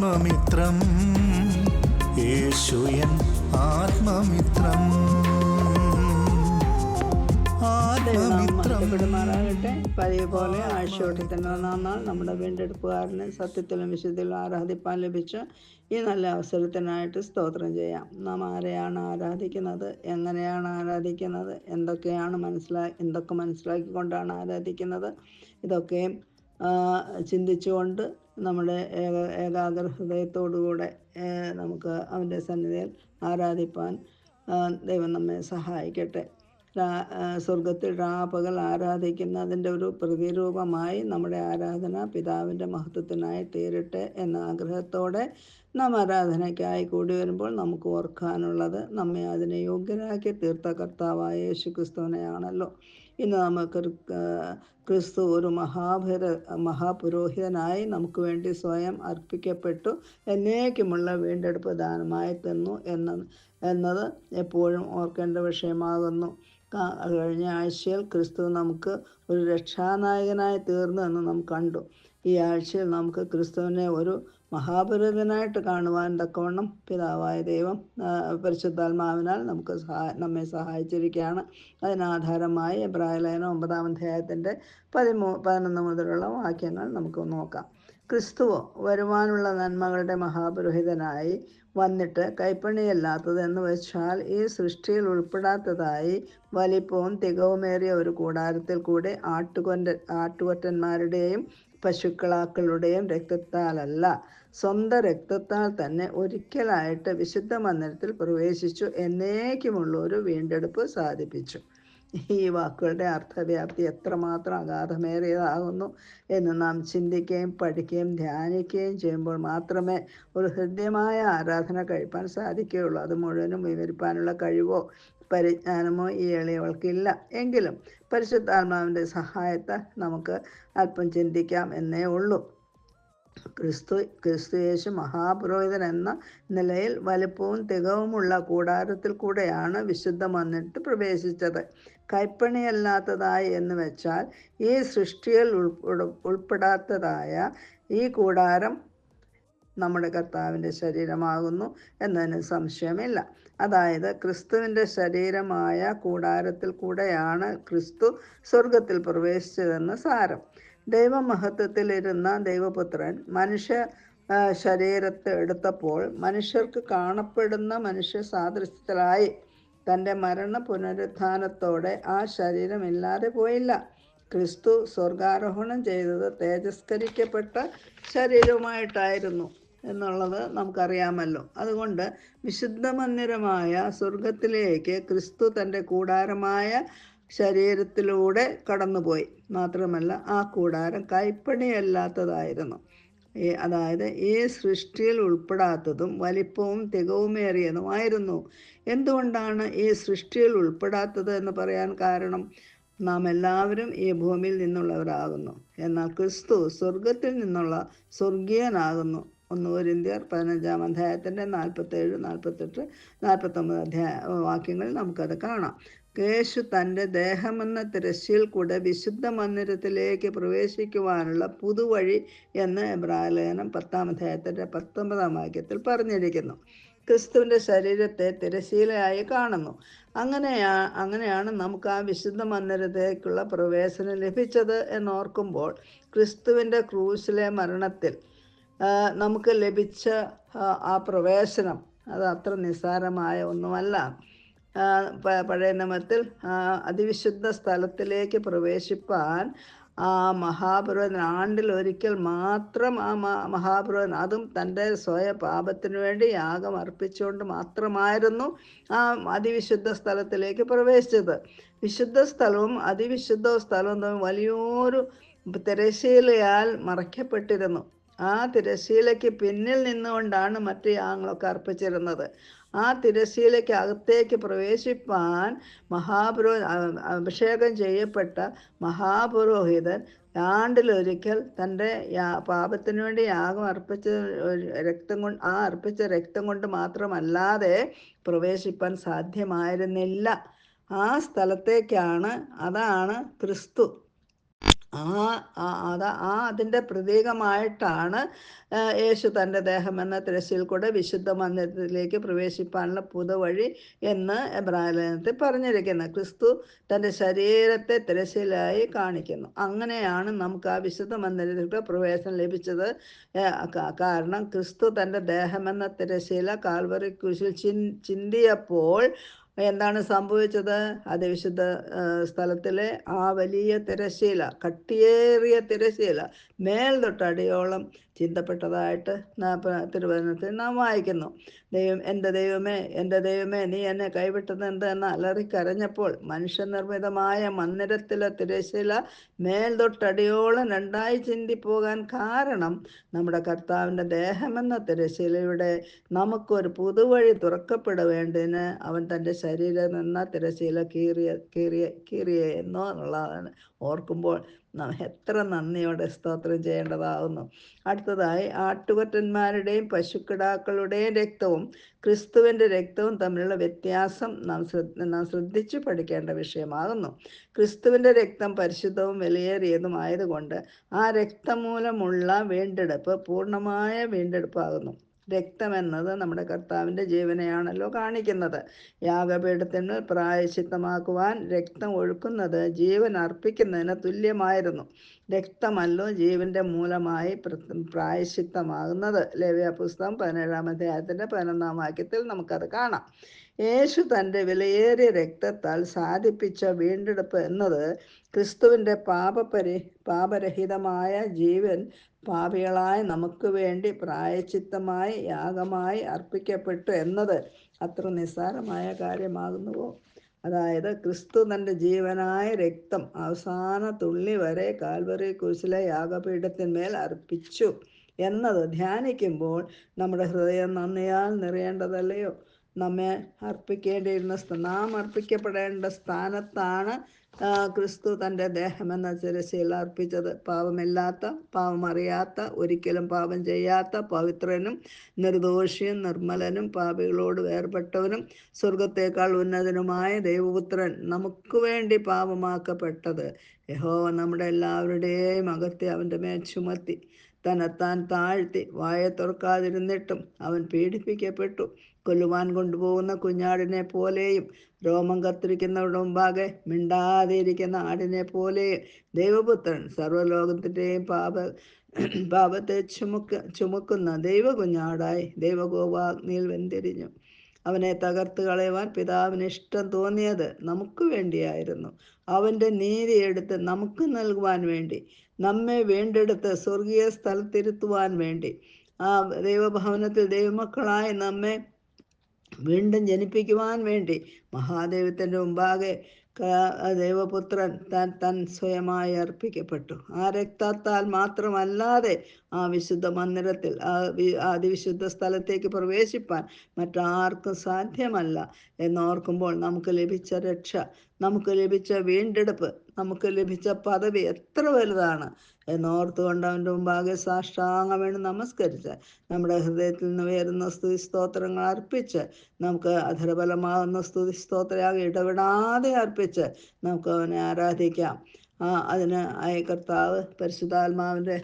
ആത്മമിത്രം. യേശുയൻ ആത്മമിത്രം. ദൈവനാമം ആത്മമിത്രം. മഹത്വപ്പെടുമാറാകട്ടെ പതിവ് പോലെ ആഴ്ചയോട്ടത്തിന്റെ ഒന്നാം നാൾ നമ്മുടെ വീണ്ടെടുപ്പുകാരന് സത്യത്തിലും വിശുദ്ധത്തിലും ആരാധിപ്പാൻ ലഭിച്ച ഈ നല്ല അവസരത്തിനായിട്ട് സ്തോത്രം ചെയ്യാം. നാം ആരെയാണ് ആരാധിക്കുന്നത്? എങ്ങനെയാണ് ആരാധിക്കുന്നത്? എന്തൊക്കെയാണ് മനസ്സിലാക്കി എന്തൊക്കെ മനസ്സിലാക്കിക്കൊണ്ടാണ് ആരാധിക്കുന്നത്? ഇതൊക്കെയും ചിന്തിച്ചുകൊണ്ട് നമ്മുടെ ഏക ഏകാഗ്ര ഹൃദയത്തോടുകൂടെ നമുക്ക് അവന്റെ സന്നിധിയിൽ ആരാധിപ്പാൻ ദൈവം നമ്മെ സഹായിക്കട്ടെ. സ്വർഗത്തിൽ രാപകൽ ആരാധിക്കുന്നതിന്റെ ഒരു പ്രതിരൂപമായി നമ്മുടെ ആരാധന പിതാവിന്റെ മഹത്വത്തിനായി തീരട്ടെ എന്ന ആഗ്രഹത്തോടെ നാം ആരാധനയ്ക്കായി കൂടി വരുമ്പോൾ നമുക്ക് ഓർക്കാനുള്ളത് നമ്മെ അതിനെ യോഗ്യരാക്കി തീർത്ത കർത്താവായ യേശു ക്രിസ്തുവിനെയാണല്ലോ ഇന്ന് നമുക്ക് ക്രിസ്തു ഒരു മഹാഭര മഹാപുരോഹിതനായി നമുക്ക് വേണ്ടി സ്വയം അർപ്പിക്കപ്പെട്ടു. എന്നേക്കുമുള്ള വീണ്ടെടുപ്പ് ദാനമായി തന്നു എന്ന എന്നത് എപ്പോഴും ഓർക്കേണ്ട വിഷയമാകുന്നു. കഴിഞ്ഞ ആഴ്ചയിൽ ക്രിസ്തു നമുക്ക് ഒരു രക്ഷാനായകനായി തീർന്നു എന്ന് നാം കണ്ടു. ഈ ആഴ്ചയിൽ നമുക്ക് ക്രിസ്തുവിനെ ഒരു മഹാപുരോഹിതനായിട്ട് കാണുവാൻ തക്കവണ്ണം പിതാവായ ദൈവം പരിശുദ്ധാത്മാവിനാൽ നമുക്ക് സഹാ നമ്മെ സഹായിച്ചിരിക്കുകയാണ്. അതിനാധാരമായി എബ്രാഹിലേന ഒമ്പതാം അധ്യായത്തിന്റെ പതിമൂ പതിനൊന്ന് മുതലുള്ള വാക്യങ്ങൾ നമുക്ക് നോക്കാം. ക്രിസ്തുവോ വരുവാനുള്ള നന്മകളുടെ മഹാപുരോഹിതനായി വന്നിട്ട് കൈപ്പണിയല്ലാത്തത് എന്ന് വെച്ചാൽ ഈ സൃഷ്ടിയിൽ ഉൾപ്പെടാത്തതായി വലിപ്പവും തികവുമേറിയ ഒരു കൂടാരത്തിൽ കൂടെ ആട്ടുകൊണ്ട ആട്ടുകൊറ്റന്മാരുടെയും പശുക്കളാക്കളുടെയും രക്തത്താലല്ല. സ്വന്തം രക്തത്താൽ തന്നെ ഒരിക്കലായിട്ട് വിശുദ്ധ മന്ദിരത്തിൽ പ്രവേശിച്ചു. എന്നേക്കുമുള്ള ഒരു വീണ്ടെടുപ്പ് സാധിപ്പിച്ചു. ഈ വാക്കുകളുടെ അർത്ഥവ്യാപ്തി എത്രമാത്രം അഗാധമേറിയതാകുന്നു എന്ന് നാം ചിന്തിക്കുകയും പഠിക്കുകയും ധ്യാനിക്കുകയും ചെയ്യുമ്പോൾ മാത്രമേ ഒരു ഹൃദ്യമായ ആരാധന കഴിപ്പാൻ സാധിക്കുകയുള്ളൂ. അത് മുഴുവനും വിവരിപ്പാനുള്ള കഴിവോ പരിജ്ഞാനമോ ഈ എളിയവൾക്കില്ല. എങ്കിലും പരിശുദ്ധാത്മാവിന്റെ സഹായത്തെ നമുക്ക് അല്പം ചിന്തിക്കാം എന്നേ ഉള്ളൂ. ക്രിസ്തു ക്രിസ്തു യേശു മഹാപുരോഹിതൻ എന്ന നിലയിൽ വലുപ്പവും തികവുമുള്ള കൂടാരത്തിൽ കൂടെയാണ് വിശുദ്ധ വന്നിട്ട് പ്രവേശിച്ചത്. കൈപ്പണിയല്ലാത്തതായി എന്ന് വെച്ചാൽ ഈ സൃഷ്ടിയിൽ ഉൾപ്പെട ഉൾപ്പെടാത്തതായ ഈ കൂടാരം നമ്മുടെ കർത്താവിന്റെ ശരീരമാകുന്നു എന്നതിന് സംശയമില്ല. അതായത് ക്രിസ്തുവിന്റെ ശരീരമായ കൂടാരത്തിൽ കൂടെയാണ് ക്രിസ്തു സ്വർഗത്തിൽ പ്രവേശിച്ചതെന്ന് സാരം. ദൈവമഹത്വത്തിലിരുന്ന ദൈവപുത്രൻ മനുഷ്യ ശരീരത്തെ എടുത്തപ്പോൾ മനുഷ്യർക്ക് കാണപ്പെടുന്ന മനുഷ്യ സാദൃശ്യത്തിലായി. തന്റെ മരണ പുനരുത്ഥാനത്തോടെ ആ ശരീരം ഇല്ലാതെ പോയില്ല. ക്രിസ്തു സ്വർഗാരോഹണം ചെയ്തത് തേജസ്കരിക്കപ്പെട്ട ശരീരവുമായിട്ടായിരുന്നു എന്നുള്ളത് നമുക്കറിയാമല്ലോ. അതുകൊണ്ട് വിശുദ്ധ മന്ദിരമായ സ്വർഗത്തിലേക്ക് ക്രിസ്തു തന്റെ കൂടാരമായ ശരീരത്തിലൂടെ കടന്നുപോയി. മാത്രമല്ല ആ കൂടാരം കൈപ്പണിയല്ലാത്തതായിരുന്നു. അതായത് ഈ സൃഷ്ടിയിൽ ഉൾപ്പെടാത്തതും വലിപ്പവും തികവുമേറിയതുമായിരുന്നു. എന്തുകൊണ്ടാണ് ഈ സൃഷ്ടിയിൽ ഉൾപ്പെടാത്തത് എന്ന് പറയാൻ കാരണം? നാം എല്ലാവരും ഈ ഭൂമിയിൽ നിന്നുള്ളവരാകുന്നു. എന്നാൽ ക്രിസ്തു സ്വർഗത്തിൽ നിന്നുള്ള സ്വർഗീയനാകുന്നു. ഒന്ന് ഒരിന്ത്യർ പതിനഞ്ചാം അധ്യായത്തിന്റെ നാൽപ്പത്തേഴ് നാൽപ്പത്തെട്ട് നാൽപ്പത്തൊമ്പത് അധ്യായ വാക്യങ്ങളിൽ നമുക്കത് കാണാം. യേശു തന്റെ ദേഹമെന്ന തിരശ്ശീൽ കൂടെ വിശുദ്ധ മന്ദിരത്തിലേക്ക് പ്രവേശിക്കുവാനുള്ള പുതുവഴി എന്ന് എബ്രാലേനം പത്താം അധ്യായത്തിന്റെ പത്തൊമ്പതാം വാക്യത്തിൽ പറഞ്ഞിരിക്കുന്നു. ക്രിസ്തുവിന്റെ ശരീരത്തെ തിരശ്ശീലയായി കാണുന്നു. അങ്ങനെയാ അങ്ങനെയാണ് നമുക്ക് ആ വിശുദ്ധ മന്ദിരത്തേക്കുള്ള പ്രവേശനം ലഭിച്ചത് എന്നോർക്കുമ്പോൾ ക്രിസ്തുവിന്റെ ക്രൂശിലെ മരണത്തിൽ നമുക്ക് ലഭിച്ച ആ, പ്രവേശനം അത് അത്ര നിസ്സാരമായ ഒന്നുമല്ല. പഴയ നിയമത്തിൽ അതിവിശുദ്ധ സ്ഥലത്തിലേക്ക് പ്രവേശിപ്പാൻ ആ മഹാപുരോഹിതൻ ആണ്ടിൽ ഒരിക്കൽ മാത്രം ആ മഹാപുരോഹിതൻ അതും തന്റെ സ്വയ പാപത്തിനു വേണ്ടി യാഗം അർപ്പിച്ചുകൊണ്ട് മാത്രമായിരുന്നു ആ അതിവിശുദ്ധ സ്ഥലത്തിലേക്ക് പ്രവേശിച്ചത്. വിശുദ്ധ സ്ഥലവും അതിവിശുദ്ധ സ്ഥലവും തമ്മിൽ വലിയൊരു തിരശീലയാൽ മറയ്ക്കപ്പെട്ടിരുന്നു. ആ തിരശീലയ്ക്ക് പിന്നിൽ നിന്നുകൊണ്ടാണ് മറ്റു യാഗങ്ങളൊക്കെ അർപ്പിച്ചിരുന്നത്. ആ തിരശ്ശീലയ്ക്ക് അകത്തേക്ക് പ്രവേശിപ്പാൻ മഹാപുരോ അഭിഷേകം ചെയ്യപ്പെട്ട മഹാപുരോഹിതൻ ആണ്ടിലൊരിക്കൽ തന്റെ പാപത്തിന് വേണ്ടി യാഗം അർപ്പിച്ച രക്തം കൊണ്ട് ആ അർപ്പിച്ച രക്തം കൊണ്ട് മാത്രമല്ലാതെ പ്രവേശിപ്പാൻ സാധ്യമായിരുന്നില്ല. ആ സ്ഥലത്തേക്കാണ് അതാണ് ക്രിസ്തു. ആ അതാ ആ അതിന്റെ പ്രതീകമായിട്ടാണ് യേശു തന്റെ ദേഹം എന്ന തിരശ്ശീൽ കൂടെ വിശുദ്ധ മന്ദിരത്തിലേക്ക് പ്രവേശിപ്പാനുള്ള പുതുവഴി എന്ന് എബ്രാഹലത്തിൽ പറഞ്ഞിരിക്കുന്നത് ക്രിസ്തു തന്റെ ശരീരത്തെ തിരശ്ശീലായി കാണിക്കുന്നു. അങ്ങനെയാണ് നമുക്ക് ആ വിശുദ്ധ മന്ദിരത്തിലേക്ക് പ്രവേശനം ലഭിച്ചത്. കാരണം ക്രിസ്തു തന്റെ ദേഹം എന്ന തിരശ്ശീല കാൽവറി കുശിൽ ചിൻ ചിന്തിയപ്പോൾ എന്താണ് സംഭവിച്ചത്? അത് വിശുദ്ധ സ്ഥലത്തിലെ ആ വലിയ തിരശ്ശീല കട്ടിയേറിയ തിരശ്ശീല മേൽ തൊട്ടടിയോളം ചിന്തപ്പെട്ടതായിട്ട് തിരുവചനത്തിൽ നാം വായിക്കുന്നു. ദൈവം എന്റെ ദൈവമേ എന്റെ ദൈവമേ നീ എന്നെ കൈവിട്ടത് എന്ത് എന്ന് അലറിക്കരഞ്ഞപ്പോൾ മനുഷ്യനിർമ്മിതമായ മന്ദിരത്തിലെ തിരശ്ശീല മേൽ തൊട്ടടിയോളം രണ്ടായി ചിന്തിപ്പോകാൻ കാരണം നമ്മുടെ കർത്താവിന്റെ ദേഹമെന്ന തിരശ്ശീലയുടെ നമുക്കൊരു പുതുവഴി തുറക്കപ്പെടുവേണ്ടതിന് അവൻ തന്റെ ശരീരം എന്ന തിരശ്ശീല കീറിയ കീറിയ കീറിയ എന്നോ എന്നുള്ളതാണ് ഓർക്കുമ്പോൾ എത്ര നന്ദിയോടെ സ്തോത്രം ചെയ്യേണ്ടതാകുന്നു അടുത്തതായി ആട്ടുകൊറ്റന്മാരുടെയും പശുക്കിടാക്കളുടെയും രക്തവും ക്രിസ്തുവിന്റെ രക്തവും തമ്മിലുള്ള വ്യത്യാസം നാം നാം ശ്രദ്ധിച്ചു പഠിക്കേണ്ട വിഷയമാകുന്നു. ക്രിസ്തുവിന്റെ രക്തം പരിശുദ്ധവും വിലയേറിയതും ആയതുകൊണ്ട് ആ രക്തം മൂലമുള്ള വീണ്ടെടുപ്പ് പൂർണമായ വീണ്ടെടുപ്പാകുന്നു. രക്തം എന്നത് നമ്മുടെ കർത്താവിന്റെ ജീവനെയാണല്ലോ കാണിക്കുന്നത്. യാഗപീഠത്തിന് പ്രായശിത്തമാക്കുവാൻ രക്തം ഒഴുക്കുന്നത് ജീവൻ അർപ്പിക്കുന്നതിന് തുല്യമായിരുന്നു. രക്തമല്ലോ ജീവന്റെ മൂലമായി പ്രായശിത്തമാകുന്നത്. ലവ്യ പുസ്തകം പതിനേഴാം അധ്യായത്തിന്റെ പതിനൊന്നാം വാക്യത്തിൽ നമുക്കത് കാണാം. യേശു തന്റെ വിലയേറിയ രക്തത്താൽ സാധിപ്പിച്ച വീണ്ടെടുപ്പ് എന്നത് ക്രിസ്തുവിന്റെ പാപപരി പാപരഹിതമായ ജീവൻ പാപികളായ നമുക്ക് വേണ്ടി പ്രായച്ചിത്തമായി യാഗമായി അർപ്പിക്കപ്പെട്ടു എന്നത് അത്ര നിസ്സാരമായ കാര്യമാകുന്നുവോ? അതായത് ക്രിസ്തു തന്റെ ജീവനായ രക്തം അവസാന തുള്ളി വരെ കാൽവറി കുശിലെ യാഗപീഠത്തിന്മേൽ അർപ്പിച്ചു. എന്നത് ധ്യാനിക്കുമ്പോൾ നമ്മുടെ ഹൃദയം നന്ദിയാൽ നിറയേണ്ടതല്ലയോ? നമ്മെ അർപ്പിക്കേണ്ടിയിരുന്ന നാം അർപ്പിക്കപ്പെടേണ്ട സ്ഥാനത്താണ് ക്രിസ്തു തന്റെ ദേഹമെന്ന ചിരശീല അർപ്പിച്ചത്. പാപമില്ലാത്ത പാപമറിയാത്ത ഒരിക്കലും പാപം ചെയ്യാത്ത പവിത്രനും നിർദോഷിയും നിർമ്മലനും പാപികളോട് വേർപെട്ടവനും സ്വർഗത്തേക്കാൾ ഉന്നതനുമായ ദൈവപുത്രൻ നമുക്ക് വേണ്ടി പാപമാക്കപ്പെട്ടത്. യഹോവ നമ്മുടെ എല്ലാവരുടെയും അകത്തെ അവന്റെ മേൽ ചുമത്തി തന്നെത്താൻ താഴ്ത്തി വായ തുറക്കാതിരുന്നിട്ടും അവൻ പീഡിപ്പിക്കപ്പെട്ടു. കൊല്ലുവാൻ കൊണ്ടുപോകുന്ന കുഞ്ഞാടിനെ പോലെയും രോമം കത്തിരിക്കുന്നവരുടെ മുമ്പാകെ മിണ്ടാതിരിക്കുന്ന ആടിനെ പോലെയും ദൈവപുത്രൻ സർവലോകത്തിന്റെയും പാപ പാപത്തെ ചുമക്ക ചുമക്കുന്ന ദൈവകുഞ്ഞാടായി ദൈവഗോപാഗ്നിയിൽ വെന്തിരിഞ്ഞു. അവനെ തകർത്ത് കളയുവാൻ പിതാവിന് ഇഷ്ടം തോന്നിയത് നമുക്ക് വേണ്ടിയായിരുന്നു. അവന്റെ നീതി എടുത്ത് നമുക്ക് നൽകുവാൻ വേണ്ടി നമ്മെ വീണ്ടെടുത്ത് സ്വർഗീയ സ്ഥലത്തിരുത്തുവാൻ വേണ്ടി. ആ ദൈവഭവനത്തിൽ ദൈവമക്കളായി നമ്മെ വീണ്ടും ജനിപ്പിക്കുവാൻ വേണ്ടി മഹാദൈവത്തിന്റെ മുമ്പാകെ ദേവപുത്രൻ താൻ താൻ സ്വയമായി അർപ്പിക്കപ്പെട്ടു. ആ രക്തത്താൽ മാത്രമല്ലാതെ ആ വിശുദ്ധ മന്ദിരത്തിൽ ആ അതിവിശുദ്ധ സ്ഥലത്തേക്ക് പ്രവേശിപ്പാൻ മറ്റാർക്കും സാധ്യമല്ല എന്നോർക്കുമ്പോൾ നമുക്ക് ലഭിച്ച രക്ഷ നമുക്ക് ലഭിച്ച വീണ്ടെടുപ്പ് നമുക്ക് ലഭിച്ച പദവി എത്ര വലുതാണ് എന്നോർത്തുകൊണ്ട് അവന്റെ മുമ്പാകെ സാഷ്ടാംഗം വേണം നമസ്കരിച്ച്. നമ്മുടെ ഹൃദയത്തിൽ നിന്ന് ഉയരുന്ന സ്തുതി സ്തോത്രങ്ങൾ അർപ്പിച്ച് നമുക്ക് അധരബലമാകുന്ന സ്തുതി സ്തോത്രയാകെ ഇടപെടാതെ അർപ്പിച്ച് നമുക്ക് അവനെ ആരാധിക്കാം. ആ അതിന് ആയ കർത്താവ് പരിശുദ്ധാത്മാവിന്റെ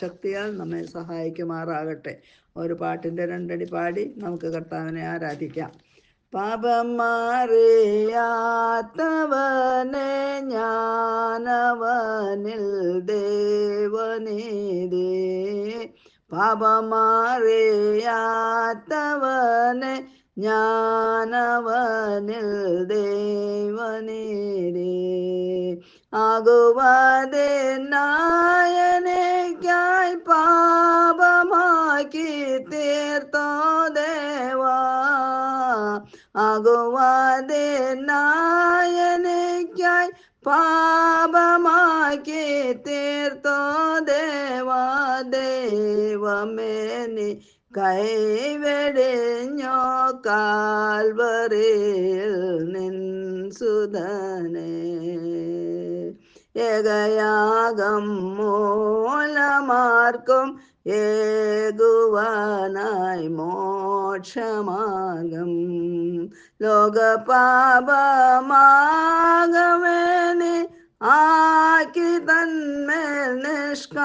ശക്തിയാൽ നമ്മെ സഹായിക്കുമാറാകട്ടെ. ഒരു പാട്ടിന്റെ രണ്ടടി പാടി നമുക്ക് കർത്താവിനെ ആരാധിക്കാം. പാപം മാറിയാത്തവനെ ഞാനവനിൽ ദേവനീതേ പാപം മാറിയാത്തവനെ ഞാനവനിൽ ദേവനീതേ ആകുവാതെ നായനയ്ക്കായി പാപമാക്കി തീർത്തോ ദേവാ ആകുവാതെ നായനയ്ക്കായി പാപമാക്കി തീർത്തോ ദേവാ ദൈവമേ കൈവെടിഞ്ഞോ കാൽവറിൽ നിൻ സുധനെ. ഏകയാഗം മൂലമാർക്കും ഏകുവാനായി മോക്ഷമാകും ലോകപാപമാകമേ നീ ആജ്ഞ ആക്കി തന്മേൽ നിഷ്കാരുണ്യം.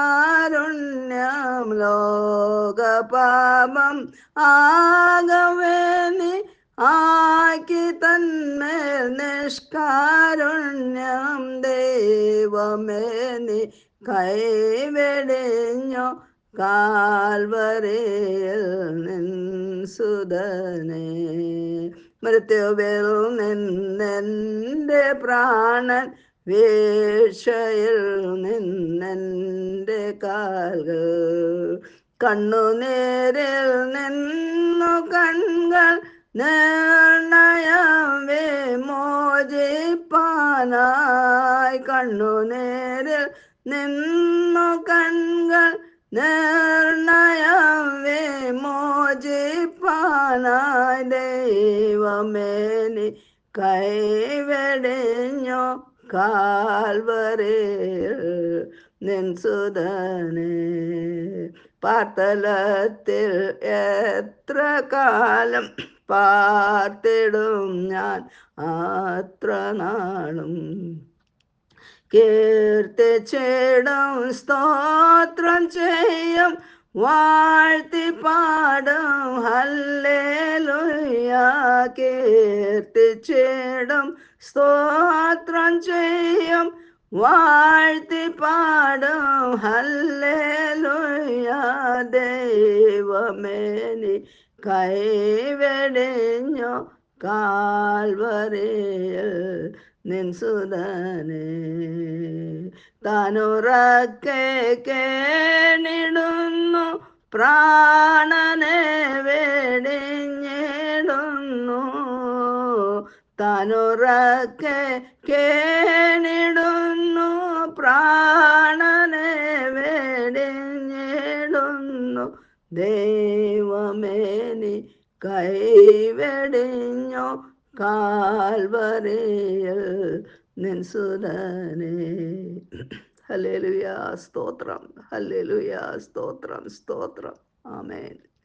ലോകപാപം ആകവേ നീ ആക്കി തന്മേൽ നിഷ്കാരുണ്യം. ദൈവമേനി കൈവെടിഞ്ഞോ കാൽവരയിൽ സുതനെ. മൃത്യുവിൽ നിന്നെന്റെ പ്രാണൻ വീഴ്ചയിൽ നിന്നെന്റെ കാൽകൾ. കണ്ണുനേരിൽ നിന്നു കൺകൾ നിർണയം വിമോചിപ്പാനായി കണ്ണുനേരിൽ നിന്നു കൺകൾ നിർണയം വിമോചിപ്പാനായി ദൈവമേനി കൈവെടിഞ്ഞോ കാൽവരയിൽ നിൻസുതനെ പാർത്തലത്തിൽ എത്ര കാലം പാർത്തിടും ഞാൻ? അത്ര നാളും കീർത്തിച്ചിടും സ്തോത്രം ചെയ്യും വാഴ്ത്തി പാടും കീർത്തി ചേടം സ്തോത്രം ചെയ്യും വാഴ്ത്തി പാടും ഹല്ലേലൂയ. ദൈവമേനി കൈവെടിഞ്ഞോ കാൽവരയിൽ നിൻ സുതനെ താനുറക്കെ കേണിടുന്നു പ്രാണനെ വെടിഞ്ഞിടുന്നു. താനുറക്കെ കേണിടുന്നു പ്രാണനെ വെടിഞ്ഞിടുന്നു. ദൈവമേനി കൈവെടിഞ്ഞോ കാൽവരയിൽ നിൻ സുതനെ. ഹല്ലേലൂയ. സ്തോത്രം. ഹല്ലേലൂയ. സ്തോത്രം. സ്തോത്രം. ആമേൻ.